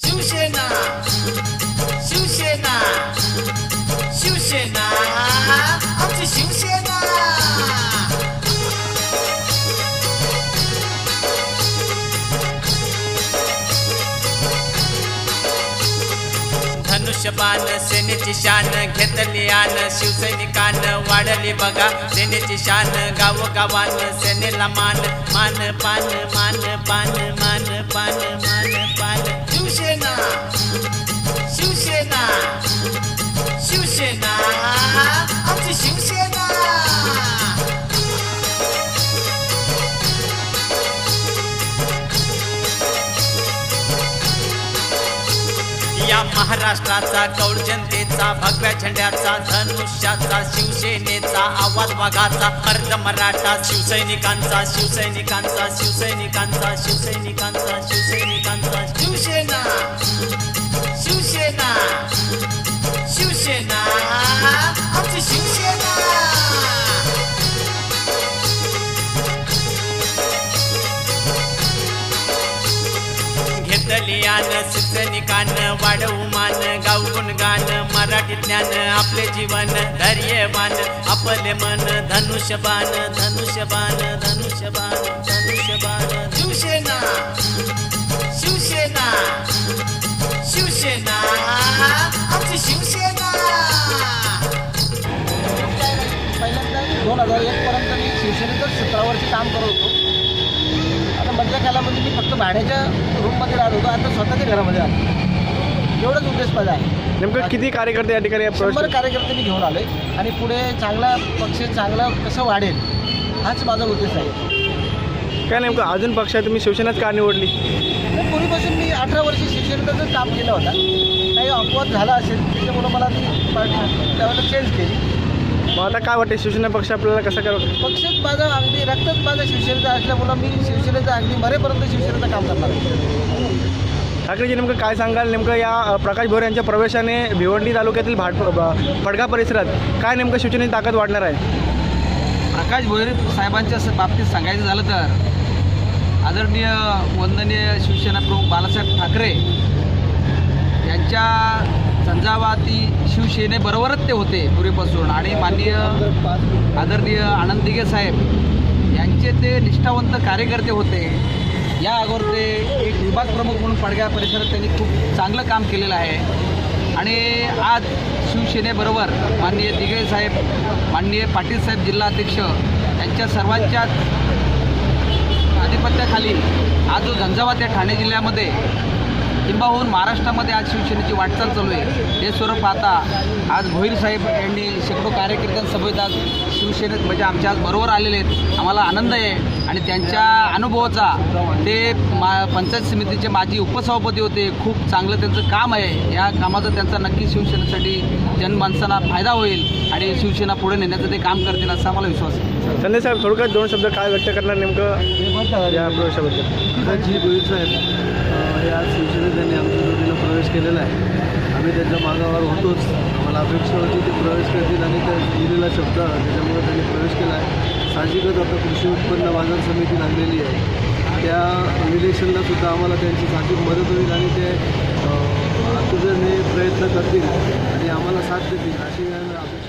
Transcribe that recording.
शिवसेना शिवसेना शिवसेना आमची शिवसेना. धनुष्यबाण सेनेची शान घेतली आन शिवसैनिकान वाढली बघा. सेनेची शान गावोगावान सेनेला मान मान पान मान पान मान पान. या महाराष्ट्राचा कौल जनतेचा भगव्या झेंड्याचा धनुष्याचा शिवसेनेचा आवाज वाघाचा अर्ध मराठा शिवसैनिकांचा शिवसैनिकांचा शिवसैनिकांचा शिवसैनिकांचा शिवसैनिकांचा. शिवसेना! शिवसेना! शिवसेना! आमची शिवसेना! दलियान आन कान वाढवू मान गाऊन गान मराठी ज्ञान आपले जीवन धैर्यवान आपले मन धनुष्यबाण धनुष्यबाण धनुष्यबाण धनुष्यबाण शिवसेना शिवसेना शिवसेना आमची शिवसेना. पहिल्यांदा दोन हजार एकपर्यंत मी शिवसेनेतच सतरा वर्ष काम करत होतो. आता मधल्या कालामध्ये मी फक्त भाड्याच्या रूममध्ये राहत होतो. आता स्वतःच्या घरामध्ये आलो एवढंच उद्देश माझा आहे. नेमकं किती कार्यकर्ते या ठिकाणी शंभर कार्यकर्ते मी घेऊन आलोय. आणि पुढे चांगला पक्ष चांगला कसं वाढेल हाच माझा उद्देश आहे. काय नेमकं अजून पक्ष आहे? तुम्ही शिवसेनाच का निवडली? तर पूर्वीपासून मी अठरा वर्ष शिक्षणाचं काम केलं होता. काही अपवाद झाला असेल त्याच्यामुळं मला ती पार्टी त्यावेळेला चेंज केली. मग आता काय वाटते शिवसेना पक्ष आपल्याला कसा करत पक्षच माझा अगदी रक्तच माझा शिवसेनेचा असल्यामुळं मी शिवसेनेचा अगदी मरेपर्यंत शिवसेनेचं काम करणार आहे. ठाकरेजी नेमकं काय सांगाल? नेमकं या अ, प्रकाश भोर यांच्या प्रवेशाने भिवंडी तालुक्यातील भाट ब- फडगा परिसरात काय नेमकं शिवसेनेची ताकद वाढणार आहे? प्रकाश भोयर साहेबांच्या स- बाबतीत सांगायचं झालं तर आदरणीय वंदनीय शिवसेना प्रमुख बाळासाहेब ठाकरे यांच्या ती शिवसेनेबरोबरच ते होते पूर्वीपासून. आणि माननीय आदरणीय आनंद दिघे साहेब यांचे ते निष्ठावंत कार्यकर्ते होते. या अगोदर ते एक विभाग प्रमुख म्हणून पडग्या परिसरात त्यांनी खूप चांगलं काम केलेलं आहे. आणि आज शिवसेनेबरोबर माननीय दिघे साहेब माननीय पाटील साहेब जिल्हाध्यक्ष यांच्या सर्वांच्या आधिपत्याखाली आज जो झंझावात या ठाणे जिल्ह्यामध्ये किंबाहून महाराष्ट्रामध्ये आज शिवसेनेची वाटचाल चालू आहे. हे स्वरूप पाहता आज भोईर साहेब यांनी शेकडो कार्यकर्त्यांसमवेत आज शिवसेनेत म्हणजे आमच्या आज बरोबर आलेले आहेत. आम्हाला आनंद आहे. आणि त्यांच्या अनुभवाचा ते मा पंचायत समितीचे माजी उपसभापती होते. खूप चांगलं त्यांचं काम आहे. या कामाचा त्यांचा नक्की शिवसेनेसाठी जनमानसांना फायदा होईल आणि शिवसेना पुढे नेण्याचं ते काम करतील असा आम्हाला विश्वास आहे. संदेश साहेब थोडक्यात दोन शब्द काय व्यक्त करणार नेमकं? या प्रवेशाबद्दल. जी गोईल साहेब हे आज शिवसेनेत त्यांनी आमच्या जोडीला प्रवेश केलेला आहे. आम्ही त्यांच्या मागावर होतोच. आम्हाला अपेक्षा होती ते प्रवेश करतील आणि त्या दिलेला शब्द त्याच्यामुळे त्यांनी प्रवेश केला आहे. साहजिकच आता कृषी उत्पन्न बाजार समिती लागलेली आहे. त्या रिलेशनला सुद्धा आम्हाला त्यांची साहजिक मदत होईल आणि ते अ, प्रयत्न करतील आणि आम्हाला साथ देतील. अशी अपेक्षा